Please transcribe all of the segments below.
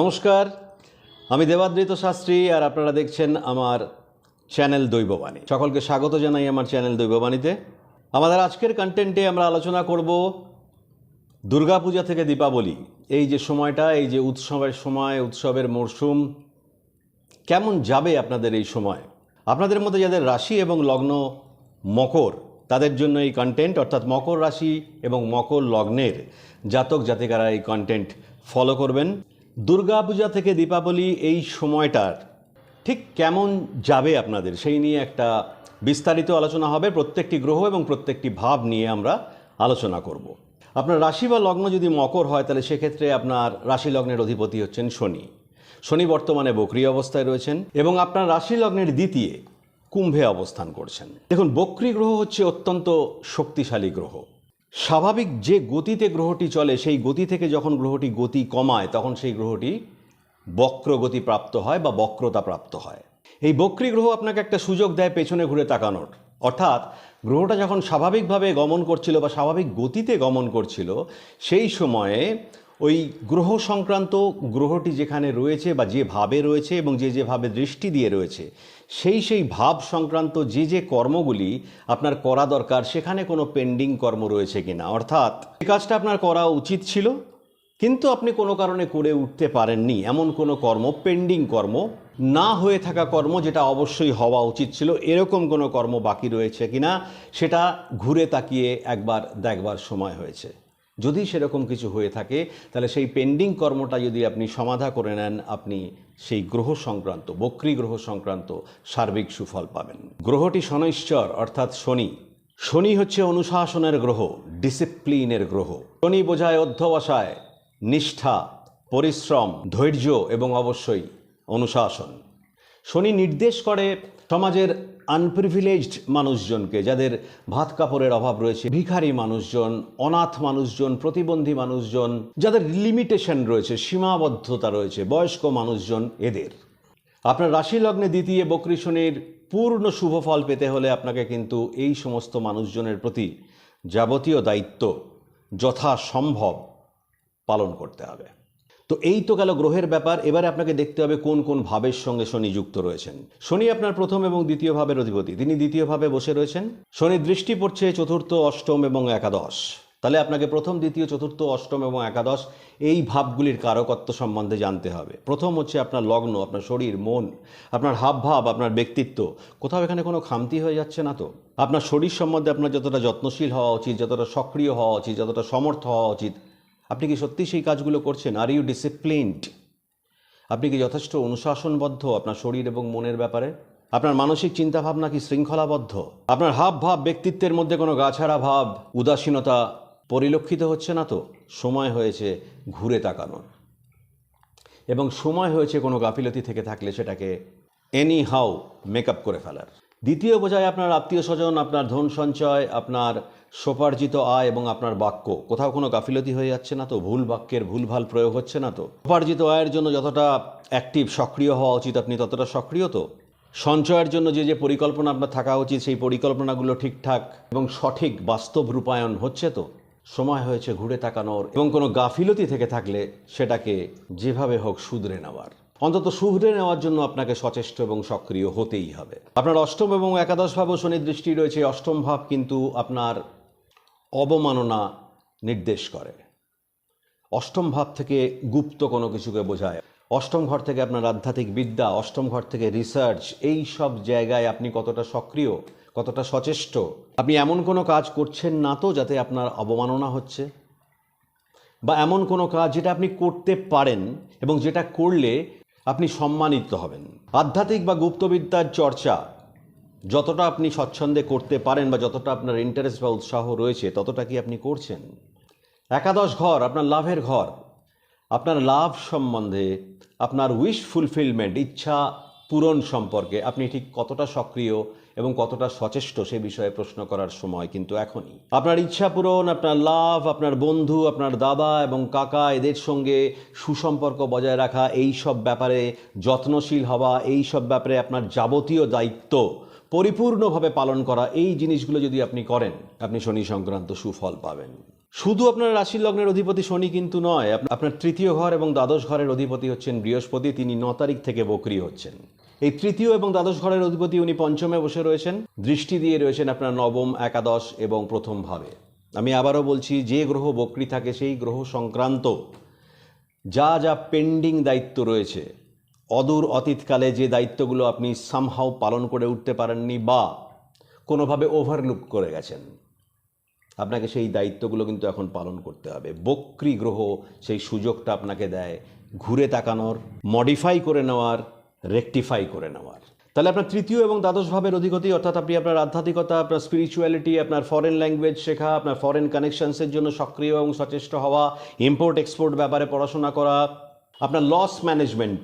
নমস্কার, আমি দেবাদ্রিত শাস্ত্রী আর আপনারা দেখছেন আমার চ্যানেল দৈববাণী। সকলকে স্বাগত জানাই আমার চ্যানেল দৈববাণীতে। আমাদের আজকের কন্টেন্টে আমরা আলোচনা করব দুর্গাপূজা থেকে দীপাবলি। এই যে সময়টা, এই যে উৎসবের সময়, উৎসবের মরশুম, কেমন যাবে আপনাদের এই সময়? আপনাদের মধ্যে যাদের রাশি এবং লগ্ন মকর, তাদের জন্য এই কন্টেন্ট অর্থাৎ মকর রাশি এবং মকর লগ্নের জাতক জাতিকারা এই কন্টেন্ট ফলো করবেন। দুর্গাপূজা থেকে দীপাবলি এই সময়টার ঠিক কেমন যাবে আপনাদের? সেই নিয়ে একটা বিস্তারিত আলোচনা হবে, প্রত্যেকটি গ্রহ এবং প্রত্যেকটি ভাব নিয়ে আমরা আলোচনা করব। আপনার রাশি বা লগ্ন যদি মকর হয়, তাহলে সেক্ষেত্রে আপনার রাশি লগ্নের অধিপতি হচ্ছেন শনি। শনি বর্তমানে বক্রি অবস্থায় রয়েছেন এবং আপনার রাশি লগ্নের দ্বিতীয় কুম্ভে অবস্থান করছেন। দেখুন, বক্রি গ্রহ হচ্ছে অত্যন্ত শক্তিশালী গ্রহ। স্বাভাবিক যে গতিতে গ্রহটি চলে, সেই গতি থেকে যখন গ্রহটি গতি কমায়, তখন সেই গ্রহটি বক্র গতি প্রাপ্ত হয় বা বক্রতা প্রাপ্ত হয়। এই বক্রী গ্রহ আপনাকে একটা সুযোগ দেয় পেছনে ঘুরে তাকানোর। অর্থাৎ গ্রহটা যখন স্বাভাবিকভাবে গমন করছিল বা স্বাভাবিক গতিতে গমন করছিল, সেই সময়ে ওই গ্রহ সংক্রান্ত গ্রহটি যেখানে রয়েছে বা যে ভাবে রয়েছে এবং যে যেভাবে দৃষ্টি দিয়ে রয়েছে সেই সেই ভাব সংক্রান্ত যে যে কর্মগুলি আপনার করা দরকার, সেখানে কোনো পেন্ডিং কর্ম রয়েছে কিনা? অর্থাৎ এই কাজটা আপনার করা উচিত ছিল, কিন্তু আপনি কোনো কারণে করে উঠতে পারেননি। এমন কোনো কর্ম পেন্ডিং কর্ম, না হয়ে থাকা কর্ম যেটা অবশ্যই হওয়া উচিত ছিল, এরকম কোনো কর্ম বাকি রয়েছে কিনা, সেটা ঘুরে তাকিয়ে একবার দেখবার সময় হয়েছে। যদি সেরকম কিছু হয়ে থাকে, তাহলে সেই পেন্ডিং কর্মটা যদি আপনি সমাধা করে নেন, আপনি সেই গ্রহ সংক্রান্ত, বক্রী গ্রহ সংক্রান্ত সার্বিক সুফল পাবেন। গ্রহটি শনৈশ্চর অর্থাৎ শনি। শনি হচ্ছে অনুশাসনের গ্রহ ডিসিপ্লিনের গ্রহ। শনি বোঝায় অধ্যবসায়, নিষ্ঠা, পরিশ্রম, ধৈর্য এবং অবশ্যই অনুশাসন। শনি নির্দেশ করে সমাজের আনপ্রিভিলেজড মানুষজনকে, যাদের ভাত কাপড়ের অভাব রয়েছে, ভিখারি মানুষজন, অনাথ মানুষজন, প্রতিবন্ধী মানুষজন, যাদের লিমিটেশন রয়েছে, সীমাবদ্ধতা রয়েছে, বয়স্ক মানুষজন, এদের। আপনার রাশি লগ্নে দ্বিতীয় বকরি শনির পূর্ণ শুভ ফল পেতে হলে আপনাকে কিন্তু এই সমস্ত মানুষজনের প্রতি যাবতীয় দায়িত্ব যথাসম্ভব পালন করতে হবে। তো এই তো গেল গ্রহের ব্যাপার। এবারে আপনাকে দেখতে হবে কোন কোন ভাবের সঙ্গে শনি যুক্ত রয়েছেন। শনি আপনার প্রথম এবং দ্বিতীয় ভাবের অধিপতি। তিনি দ্বিতীয় ভাবে বসে রয়েছেন। শনির দৃষ্টি পড়ছে চতুর্থ, অষ্টম এবং একাদশ। তাহলে আপনাকে প্রথম, দ্বিতীয়, চতুর্থ, অষ্টম এবং একাদশ এই ভাবগুলির কারকত্ব সম্বন্ধে জানতে হবে। প্রথম হচ্ছে আপনার লগ্ন, আপনার শরীর, মন, আপনার হাব ভাব আপনার ব্যক্তিত্ব। কোথাও এখানে কোনো খামতি হয়ে যাচ্ছে না তো? আপনার শরীর সম্বন্ধে আপনার যতটা যত্নশীল হওয়া উচিত, যতটা সক্রিয় হওয়া উচিত, যতটা সমর্থ হওয়া উচিত আপনি কি সত্যি সেই কাজগুলো করছেন? আর ইউ ডিসিপ্লিনড আপনি কি যথেষ্ট অনুশাসনবদ্ধ আপনার শরীর এবং মনের ব্যাপারে? আপনার মানসিক চিন্তাভাবনা কি শৃঙ্খলাবদ্ধ? আপনার হাব ভাব ব্যক্তিত্বের মধ্যে কোনো গাছাড়া ভাব, উদাসীনতা পরিলক্ষিত হচ্ছে না তো? সময় হয়েছে ঘুরে তাকানোর এবং সময় হয়েছে কোনো গাফিলতি থেকে থাকলে সেটাকে এনি হাউ মেকআপ করে ফেলার। দ্বিতীয় বোঝায় আপনার আত্মীয় স্বজন, আপনার ধন সঞ্চয়, আপনার সোপার্জিত আয় এবং আপনার বাক্য। কোথাও কোনো গাফিলতি হয়ে যাচ্ছে না তো? ভুল বাক্যের ভুলভাল প্রয়োগ হচ্ছে না তো? সোপার্জিত আয়ের জন্য যতটা অ্যাক্টিভ সক্রিয় হওয়া উচিত, আপনি ততটা সক্রিয় তো? সঞ্চয়ের জন্য যে যে পরিকল্পনা আপনার থাকা উচিত, সেই পরিকল্পনাগুলো ঠিকঠাক এবং সঠিক বাস্তব রূপায়ণ হচ্ছে তো? সময় হয়েছে ঘুরে তাকানোর এবং কোনো গাফিলতি থেকে থাকলে সেটাকে যেভাবে হোক শুধরে নেওয়ার। অন্তত শুধরে নেওয়ার জন্য আপনাকে সচেষ্ট এবং সক্রিয় হতেই হবে। আপনার অষ্টম এবং একাদশ ভাবও শনির দৃষ্টি রয়েছে। অষ্টম ভাব কিন্তু আপনার অবমাননা নির্দেশ করে। অষ্টম ভাব থেকে গুপ্ত কোনো কিছুকে বোঝায়। অষ্টম ঘর থেকে আপনার আধ্যাত্মিক বিদ্যা, অষ্টম ঘর থেকে রিসার্চ এই সব জায়গায় আপনি কতটা সক্রিয়, কতটা সচেষ্ট? আপনি এমন কোনো কাজ করছেন না তো যাতে আপনার অবমাননা হচ্ছে? বা এমন কোনো কাজ যেটা আপনি করতে পারেন এবং যেটা করলে আপনি সম্মানিত হবেন। আধ্যাত্মিক বা গুপ্তবিদ্যার চর্চা যতটা আপনি স্বচ্ছন্দে করতে পারেন বা যতটা আপনার ইন্টারেস্ট বা উৎসাহ রয়েছে, ততটা কি আপনি করছেন? একাদশ ঘর, আপনার লাভের ঘর, আপনার লাভ সম্বন্ধে, আপনার উইশ ফুলফিলমেন্ট ইচ্ছা পূরণ সম্পর্কে আপনি ঠিক কতটা সক্রিয় এবং কতটা সচেষ্ট সে বিষয়ে প্রশ্ন করার সময় কিন্তু এখনই। আপনার ইচ্ছা পূরণ, আপনার লাভ, আপনার বন্ধু, আপনার দাদা এবং কাকা এদের সঙ্গে সুসম্পর্ক বজায় রাখা, এই সব ব্যাপারে যত্নশীল হওয়া, এই সব ব্যাপারে আপনার যাবতীয় দায়িত্ব পরিপূর্ণভাবে পালন করা এই জিনিসগুলো যদি আপনি করেন, আপনি শনি সংক্রান্ত সুফল পাবেন। শুধু আপনার রাশির লগ্নের অধিপতি শনি কিন্তু নয় আপনার তৃতীয় ঘর এবং দ্বাদশ ঘরের অধিপতি হচ্ছেন বৃহস্পতি, তিনি ন তারিখ থেকে বকরি হচ্ছেন। এই তৃতীয় এবং দ্বাদশ ঘরের অধিপতি উনি পঞ্চমে বসে রয়েছেন। দৃষ্টি দিয়ে রয়েছেন আপনার নবম, একাদশ এবং প্রথম ভাবে। আমি আবারও বলছি, যে গ্রহ বকরি থাকে সেই গ্রহ সংক্রান্ত যা যা পেন্ডিং দায়িত্ব রয়েছে অদূর অতীতকালে যে দায়িত্বগুলো আপনি সামহাও পালন করে উঠতে পারেননি বা কোনোভাবে ওভারলুক করে গেছেন, আপনাকে সেই দায়িত্বগুলো কিন্তু এখন পালন করতে হবে। বক্রি গ্রহ সেই সুযোগটা আপনাকে দেয় ঘুরে তাকানোর মডিফাই করে নেওয়ার রেকটিফাই করে নেওয়ার। তাহলে আপনার তৃতীয় এবং দ্বাদশ ভাবের অধিগতি, অর্থাৎ আপনি আপনার আধ্যাত্মিকতা, আপনার স্পিরিচুয়ালিটি আপনার ফরেন ল্যাঙ্গুয়েজ শেখা, আপনার ফরেন কানেকশনসের জন্য সক্রিয় এবং সচেষ্ট হওয়া ইম্পোর্ট এক্সপোর্ট ব্যাপারে পড়াশোনা করা, আপনার লস ম্যানেজমেন্ট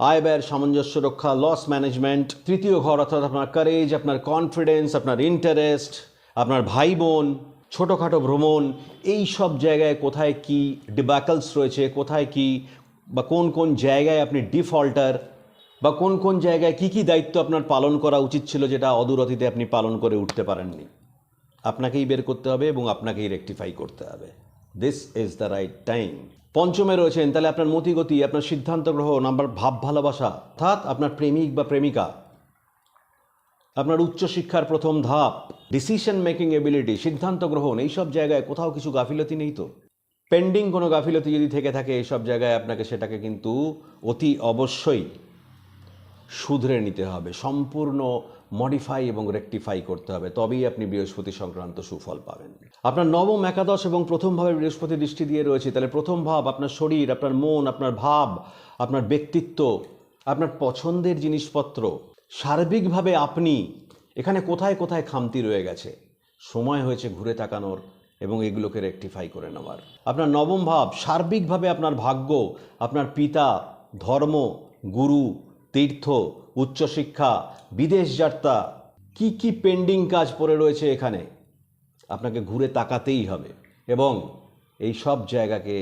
আয় ব্যয়ের সামঞ্জস্য রক্ষা লস ম্যানেজমেন্ট তৃতীয় ঘর অর্থাৎ আপনার কারেজ আপনার কনফিডেন্স আপনার ইন্টারেস্ট আপনার ভাই বোন ছোটোখাটো ভ্রমণ, এই সব জায়গায় কোথায় কি ডিব্যাকলস রয়েছে, কোথায় কি বা কোন কোন জায়গায় আপনি ডিফল্টার বা কোন কোন জায়গায় কি কি দায়িত্ব আপনার পালন করা উচিত ছিল যেটা অদূরতিতে আপনি পালন করে উঠতে পারেননি? আপনাকেই বের করতে হবে এবং আপনাকেই রেকটিফাই করতে হবে। This is the right time পঞ্চমে রয়েছেন, তাহলে আপনার মতিগতি আপনার সিদ্ধান্ত গ্রহণ আপনার ভাব ভালোবাসা, অর্থাৎ আপনার প্রেমিক বা প্রেমিকা। আপনার উচ্চশিক্ষার প্রথম ধাপ ডিসিশন মেকিং এবিলিটি সিদ্ধান্ত গ্রহণ এইসব জায়গায় কোথাও কিছু গাফিলতি নেই তো? পেন্ডিং কোনো গাফিলতি যদি থেকে থাকে এইসব জায়গায় আপনাকে সেটাকে কিন্তু অতি অবশ্যই শুধরে নিতে হবে। সম্পূর্ণ মডিফাই এবং রেকটিফাই করতে হবে, তবেই আপনি বৃহস্পতি সংক্রান্ত সুফল পাবেন। আপনার নবম একাদশ এবং প্রথম ভাবে বৃহস্পতি দৃষ্টি দিয়ে রয়েছে, তাহলে প্রথম ভাব আপনার শরীর, আপনার মন, আপনার ভাব, আপনার ব্যক্তিত্ব, আপনার পছন্দের জিনিসপত্র, সার্বিকভাবে আপনি এখানে কোথায় কোথায় খামতি রয়ে গেছে, সময় হয়েছে ঘুরে তাকানোর এবং এগুলোকে রেকটিফাই করে নেওয়ার। আপনার নবম ভাব সার্বিকভাবে আপনার ভাগ্য, আপনার পিতা, ধর্ম, গুরু তীর্থ, উচ্চশিক্ষা, বিদেশ যাত্রা, কি কি পেন্ডিং কাজ পড়ে রয়েছে এখানে? আপনাকে ঘুরে তাকাতেই হবে এবং এই সব জায়গাকে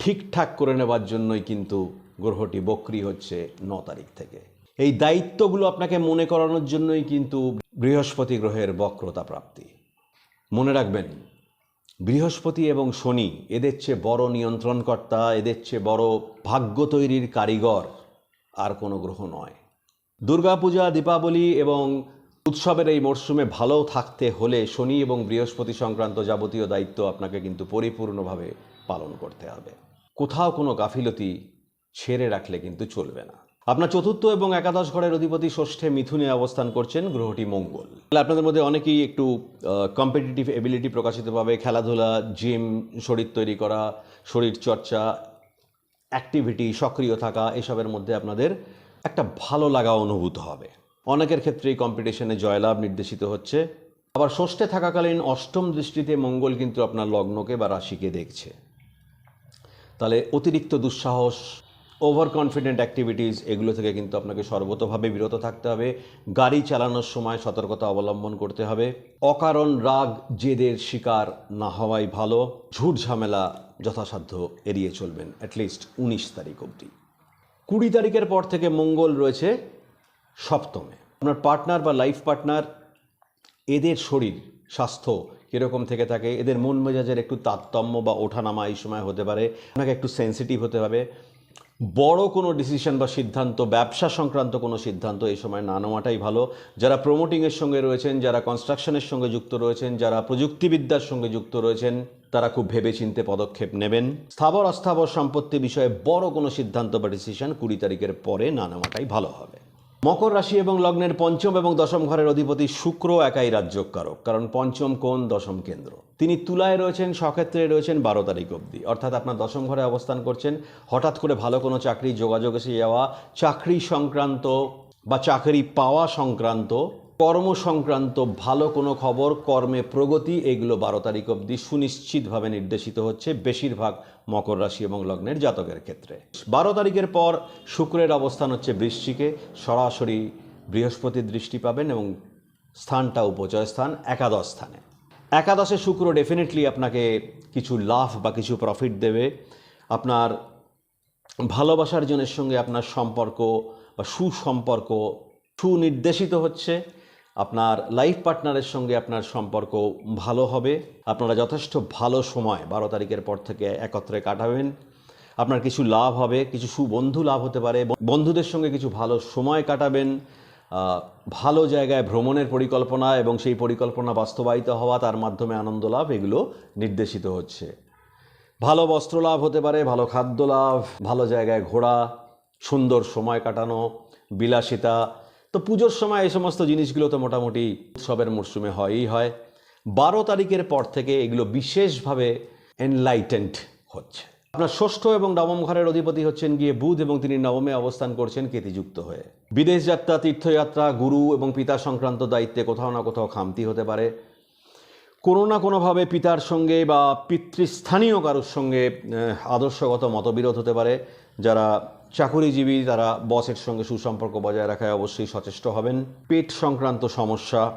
ঠিকঠাক করে নেবার জন্যই কিন্তু গ্রহটি বক্রি হচ্ছে ন তারিখ থেকে। এই দায়িত্বগুলো আপনাকে মনে করানোর জন্যই কিন্তু বৃহস্পতি গ্রহের বক্রতা প্রাপ্তি। মনে রাখবেন, বৃহস্পতি এবং শনি এদের চেয়ে বড় নিয়ন্ত্রণকর্তা, এদের চেয়ে বড় ভাগ্য তৈরির কারিগর আর কোনো গ্রহ নয়। দুর্গাপূজা, দীপাবলি এবং উৎসবের এই মরশুমে ভালো থাকতে হলে শনি এবং বৃহস্পতি সংক্রান্ত যাবতীয় দায়িত্ব আপনাকে কিন্তু পরিপূর্ণভাবে পালন করতে হবে। কোথাও কোনো গাফিলতি ছেড়ে রাখলে কিন্তু চলবে না। আপনার চতুর্থ এবং একাদশ ঘরের অধিপতি ষষ্ঠে মিথুনে অবস্থান করছেন গ্রহটি মঙ্গল। তাহলে আপনাদের মধ্যে অনেকেই একটু কম্পিটিটিভ এবিলিটি প্রকাশিত পাবে খেলাধুলা জিম শরীর তৈরি করা শরীর চর্চা অ্যাক্টিভিটি সক্রিয় থাকা, এসবের মধ্যে আপনাদের একটা ভালো লাগা অনুভূত হবে। অনেকের ক্ষেত্রেই কম্পিটিশনে জয়লাভ নির্দেশিত হচ্ছে। আবার ষষ্ঠে থাকাকালীন অষ্টম দৃষ্টিতে মঙ্গল কিন্তু আপনার লগ্নকে বা রাশিকে দেখছে। তাহলে অতিরিক্ত দুঃসাহস ওভার কনফিডেন্ট অ্যাক্টিভিটিস এগুলো থেকে কিন্তু আপনাকে সর্বতভাবে বিরত থাকতে হবে। গাড়ি চালানোর সময় সতর্কতা অবলম্বন করতে হবে। অকারণ রাগ, জেদের শিকার না হওয়াই ভালো। ঝুট ঝামেলা যথাসাধ্য এড়িয়ে চলবেন অ্যাটলিস্ট উনিশ তারিখ অবধি। কুড়ি তারিখের পর থেকে মঙ্গল রয়েছে সপ্তমে। আপনার পার্টনার বা লাইফ পার্টনার এদের শরীর, স্বাস্থ্য কীরকম থেকে থাকে, এদের মন মেজাজের একটু তারতম্য বা ওঠানামা এই সময় হতে পারে, আপনাকে একটু সেন্সিটিভ হতে হবে বড় কোনো ডিসিশন বা সিদ্ধান্ত, ব্যবসা সংক্রান্ত কোনো সিদ্ধান্ত এই সময় না নেওয়াটাই ভালো। যারা প্রমোটিংয়ের সঙ্গে রয়েছেন, যারা কনস্ট্রাকশনের সঙ্গে যুক্ত রয়েছেন, যারা প্রযুক্তিবিদ্যার সঙ্গে যুক্ত রয়েছেন, তারা খুব ভেবেচিন্তে পদক্ষেপ নেবেন। স্থাবর অস্থাবর সম্পত্তি বিষয়ে বড় কোনো সিদ্ধান্ত বা ডিসিশন কুড়ি তারিখের পরে না নেওয়াটাই ভালো হবে। মকর রাশি এবং লগ্নের পঞ্চম এবং দশম ঘরের অধিপতি শুক্র একাই রাজ্যকারক, কারণ পঞ্চম কোন দশম কেন্দ্র। তিনি তুলায় রয়েছেন সক্ষেত্রে রয়েছেন বারো তারিখ অবধি। অর্থাৎ আপনার দশম ঘরে অবস্থান করছেন, হঠাৎ করে ভালো কোনো চাকরি, যোগাযোগ এসে যাওয়া, চাকরি সংক্রান্ত বা চাকরি পাওয়া সংক্রান্ত কর্ম সংক্রান্ত ভালো কোনো খবর, কর্মে প্রগতি, এগুলো বারো তারিখ অবধি সুনিশ্চিতভাবে নির্দেশিত হচ্ছে বেশিরভাগ মকর রাশি এবং লগ্নের জাতকের ক্ষেত্রে। বারো তারিখের পর শুক্রের অবস্থান হচ্ছে বৃশ্চিকে, সরাসরি বৃহস্পতির দৃষ্টি পাবেন এবং স্থানটা উপচয় স্থান, একাদশ স্থানে। একাদশে শুক্র ডেফিনেটলি আপনাকে কিছু লাভ বা কিছু প্রফিট দেবে। আপনার ভালোবাসার জনের সঙ্গে আপনার সম্পর্ক বা সুসম্পর্ক সুনির্দেশিত হচ্ছে। আপনার লাইফ পার্টনারের সঙ্গে আপনার সম্পর্ক ভালো হবে। আপনারা যথেষ্ট ভালো সময় বারো তারিখের পর থেকে একত্রে কাটাবেন। আপনার কিছু লাভ হবে, কিছু সুবন্ধু লাভ হতে পারে। বন্ধুদের সঙ্গে কিছু ভালো সময় কাটাবেন। ভালো জায়গায় ভ্রমণের পরিকল্পনা এবং সেই পরিকল্পনা বাস্তবায়িত হওয়া, তার মাধ্যমে আনন্দ লাভ, এগুলো নির্দেশিত হচ্ছে। ভালো বস্ত্র লাভ হতে পারে, ভালো খাদ্য লাভ, ভালো জায়গায় ঘোরা, সুন্দর সময় কাটানো, বিলাসিতা তো পুজোর সময় এই সমস্ত জিনিসগুলো তো মোটামুটি উৎসবের মরশুমে হয়ই হয়। বারো তারিখের পর থেকে এগুলো বিশেষভাবে এনলাইটেন্ড হচ্ছে। আপনার ষষ্ঠ এবং নবম ঘরের অধিপতি হচ্ছেন গিয়ে বুধ এবং তিনি নবমে অবস্থান করছেন কেতিযুক্ত হয়ে। বিদেশ যাত্রা, তীর্থযাত্রা, গুরু এবং পিতা সংক্রান্ত দায়িত্বে কোথাও না কোথাও খামতি হতে পারে। কোনো না কোনোভাবে পিতার সঙ্গে বা পিতৃস্থানীয় কারোর সঙ্গে আদর্শগত মতবিরোধ হতে পারে। যারা চাকুরিজীবী, তারা বসের সঙ্গে সুসম্পর্ক বজায় রাখায় অবশ্যই সচেষ্ট হবেন। পেট সংক্রান্ত সমস্যা,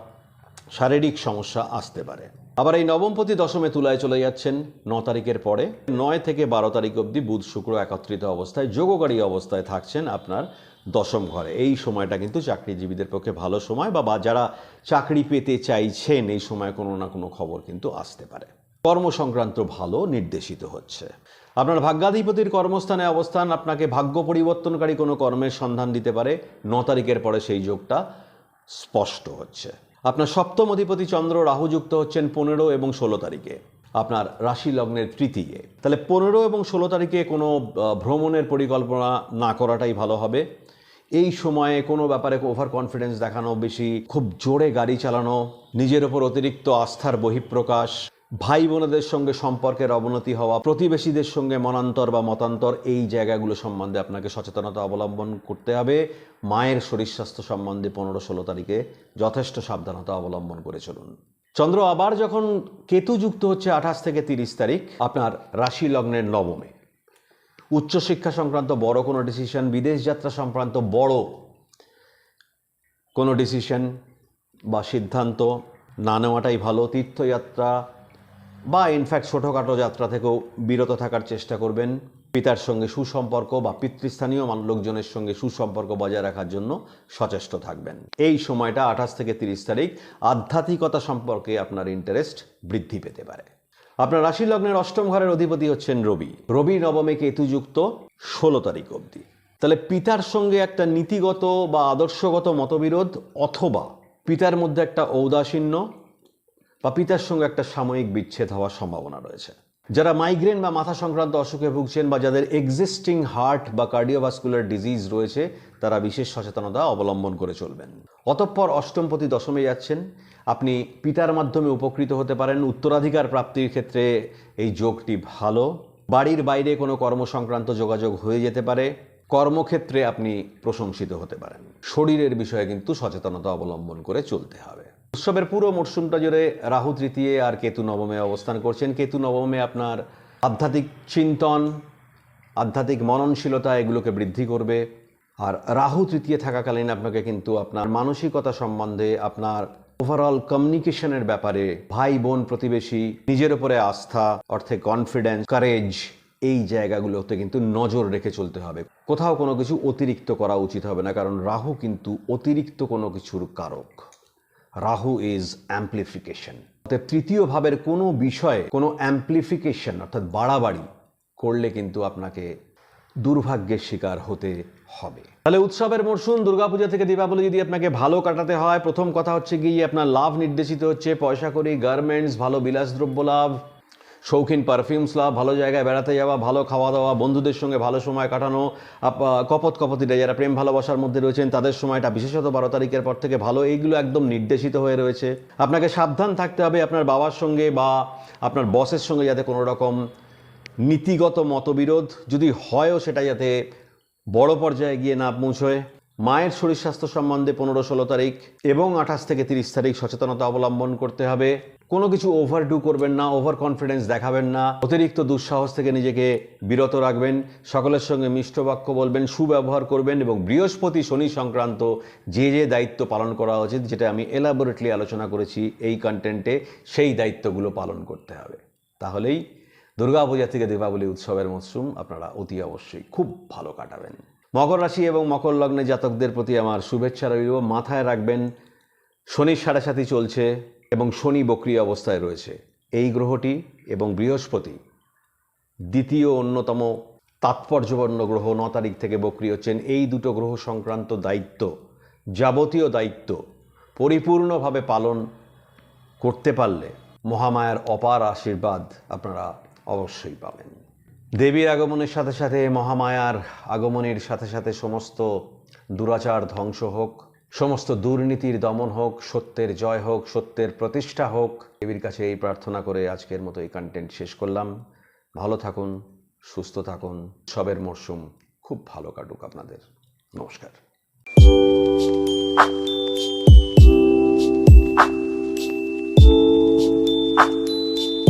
শারীরিক সমস্যা আসতে পারে। আবার এই নবমপতি দশমে তুলায় চলে যাচ্ছেন ন তারিখের পরে। নয় থেকে বারো তারিখ অবধি বুধ, শুক্র একত্রিত অবস্থায়, যোগকারী অবস্থায় থাকছেন আপনার দশম ঘরে। এই সময়টা কিন্তু চাকরিজীবীদের পক্ষে ভালো সময় বা যারা চাকরি পেতে চাইছেন, এই সময় কোনো না কোনো খবর কিন্তু আসতে পারে। কর্ম সংক্রান্ত ভালো নির্দেশিত হচ্ছে। আপনার ভাগ্যাধিপতির কর্মস্থানে অবস্থান আপনাকে ভাগ্য পরিবর্তনকারী কোনো কর্মের সন্ধান দিতে পারে। ন তারিখের পরে সেই যোগটা স্পষ্ট হচ্ছে। আপনার সপ্তম অধিপতি চন্দ্র রাহু যুক্ত হচ্ছেন পনেরো এবং ষোলো তারিখে। আপনার রাশি লগ্নের তৃতীয়। তাহলে পনেরো এবং ষোলো তারিখে কোনো ভ্রমণের পরিকল্পনা না করাটাই ভালো হবে। এই সময়ে কোনো ব্যাপারে ওভার কনফিডেন্স দেখানো, বেশি খুব জোরে গাড়ি চালানো, নিজের ওপর অতিরিক্ত আস্থার বহিঃপ্রকাশ ভাই বোনেদের সঙ্গে সম্পর্কের অবনতি হওয়া, প্রতিবেশীদের সঙ্গে মনান্তর বা মতান্তর, এই জায়গাগুলো সম্বন্ধে আপনাকে সচেতনতা অবলম্বন করতে হবে। মায়ের শরীর স্বাস্থ্য সম্বন্ধে পনেরো ষোলো তারিখে যথেষ্ট সাবধানতা অবলম্বন করে চলুন। চন্দ্র, আবার যখন কেতু যুক্ত হচ্ছে আঠাশ থেকে তিরিশ তারিখ, আপনার রাশি লগ্নের নবমে। উচ্চশিক্ষা সংক্রান্ত বড় কোনো ডিসিশন বিদেশ যাত্রা সংক্রান্ত বড় কোনো ডিসিশন বা সিদ্ধান্ত না নেওয়াটাই ভালো। তীর্থযাত্রা বা ইনফ্যাক্ট ছোটোখাটো যাত্রা থেকেও বিরত থাকার চেষ্টা করবেন পিতার সঙ্গে সুসম্পর্ক বা পিতৃস্থানীয় লোকজনের সঙ্গে সুসম্পর্ক বজায় রাখার জন্য সচেষ্ট থাকবেন। এই সময়টা আঠাশ থেকে তিরিশ তারিখ আধ্যাত্মিকতা সম্পর্কে আপনার ইন্টারেস্ট বৃদ্ধি পেতে পারে। আপনার রাশি লগ্নের অষ্টম ঘরের অধিপতি হচ্ছেন রবি। রবি নবমে কেতুযুক্ত ষোলো তারিখ অবধি। তাহলে পিতার সঙ্গে একটা নীতিগত বা আদর্শগত মতবিরোধ অথবা পিতার মধ্যে একটা ঔদাসীন্য বা পিতার সঙ্গে একটা সাময়িক বিচ্ছেদ হওয়ার সম্ভাবনা রয়েছে। যারা মাইগ্রেন বা মাথা সংক্রান্ত অসুখে ভুগছেন বা যাদের এক্সিস্টিং হার্ট বা কার্ডিওভাস্কুলার ডিজিজ রয়েছে, তারা বিশেষ সচেতনতা অবলম্বন করে চলবেন। অতঃপর অষ্টমপতি দশমে যাচ্ছেন। আপনি পিতার মাধ্যমে উপকৃত হতে পারেন। উত্তরাধিকার প্রাপ্তির ক্ষেত্রে এই যোগটি ভালো। বাড়ির বাইরে কোনো কর্ম সংক্রান্ত যোগাযোগ হয়ে যেতে পারে। কর্মক্ষেত্রে আপনি প্রশংসিত হতে পারেন। শরীরের বিষয়ে কিন্তু সচেতনতা অবলম্বন করে চলতে হবে। উৎসবের পুরো মরশুমটা জুড়ে রাহু তৃতীয় আর কেতু নবমে অবস্থান করছেন। কেতু নবমে আপনার আধ্যাত্মিক চিন্তন, আধ্যাত্মিক মননশীলতা এগুলোকে বৃদ্ধি করবে। আর রাহু তৃতীয় থাকাকালীন আপনাকে কিন্তু আপনার মানসিকতা সম্বন্ধে, আপনার ওভারঅল কমিউনিকেশনের ব্যাপারে ভাই, বোন, প্রতিবেশী, নিজের উপরে আস্থা, অর্থে কনফিডেন্স কারেজ এই জায়গাগুলোতে কিন্তু নজর রেখে চলতে হবে। কোথাও কোনো কিছু অতিরিক্ত করা উচিত হবে না, কারণ রাহু কিন্তু অতিরিক্ত কোনো কিছুর কারক। রাহু ইজ অ্যাম্পলিফিকেশন অর্থাৎ তৃতীয় ভাবের কোনো বিষয়ে কোনো অ্যাম্পলিফিকেশন অর্থাৎ বাড়াবাড়ি করলে কিন্তু আপনাকে দুর্ভাগ্যের শিকার হতে হবে। তাহলে উৎসবের মরশুম দুর্গাপূজা থেকে দীপাবলি যদি আপনাকে ভালো কাটাতে হয়, প্রথম কথা হচ্ছে গিয়ে আপনার লাভ নির্দেশিত হচ্ছে, পয়সা করি গার্মেন্টস ভালো বিলাসদ্রব্য লাভ শৌখিন পারফিউমস লাভ, ভালো জায়গায় বেড়াতে যাওয়া, ভালো খাওয়া দাওয়া, বন্ধুদের সঙ্গে ভালো সময় কাটানো কপত কপতিরা যারা প্রেম ভালোবাসার মধ্যে রয়েছেন, তাদের সময়টা বিশেষত বারো তারিখের পর থেকে ভালো, এইগুলো একদম নির্দেশিত হয়ে রয়েছে। আপনাকে সাবধান থাকতে হবে আপনার বাবার সঙ্গে বা আপনার বসের সঙ্গে যাতে কোনো রকম নীতিগত মতবিরোধ যদি হয়ও সেটা যাতে বড় পর্যায়ে গিয়ে না পৌঁছয়। মায়ের শরীর স্বাস্থ্য সম্বন্ধে পনেরো ষোলো তারিখ এবং আঠাশ থেকে তিরিশ তারিখ সচেতনতা অবলম্বন করতে হবে। কোনো কিছু ওভারডু করবেন না ওভার কনফিডেন্স দেখাবেন না। অতিরিক্ত দুঃসাহস থেকে নিজেকে বিরত রাখবেন। সকলের সঙ্গে মিষ্ট বাক্য বলবেন, সুব্যবহার করবেন এবং বৃহস্পতি শনি সংক্রান্ত যে যে দায়িত্ব পালন করা উচিত, যেটা আমি এলাবোরেটলি আলোচনা করেছি এই কন্টেন্টে সেই দায়িত্বগুলো পালন করতে হবে। তাহলেই দুর্গাপূজা থেকে দীপাবলি উৎসবের মরশুম আপনারা অতি অবশ্যই খুব ভালো কাটাবেন। মকর রাশি এবং মকর লগ্নে জাতকদের প্রতি আমার শুভেচ্ছা রইল। মাথায় রাখবেন, শনির সাড়ে চলছে এবং শনি বক্রি অবস্থায় রয়েছে। এই গ্রহটি এবং বৃহস্পতি দ্বিতীয় অন্যতম তাৎপর্যপূর্ণ গ্রহ ন তারিখ থেকে বক্রি হচ্ছেন। এই দুটো গ্রহ সংক্রান্ত দায়িত্ব, যাবতীয় দায়িত্ব পরিপূর্ণভাবে পালন করতে পারলে মহামায়ার অপার আশীর্বাদ আপনারা অবশ্যই পাবেন। দেবীর আগমনের সাথে সাথে মহামায়ার আগমনের সাথে সাথে সমস্ত দুরাচার ধ্বংস হোক, সমস্ত দুর্নীতির দমন হোক, সত্যের জয় হোক, সত্যের প্রতিষ্ঠা হোক। দেবীর কাছে এই প্রার্থনা করে আজকের মতো এই কন্টেন্ট শেষ করলাম। ভালো থাকুন, সুস্থ থাকুন। সবের মরশুম খুব ভালো কাটুক আপনাদের। নমস্কার।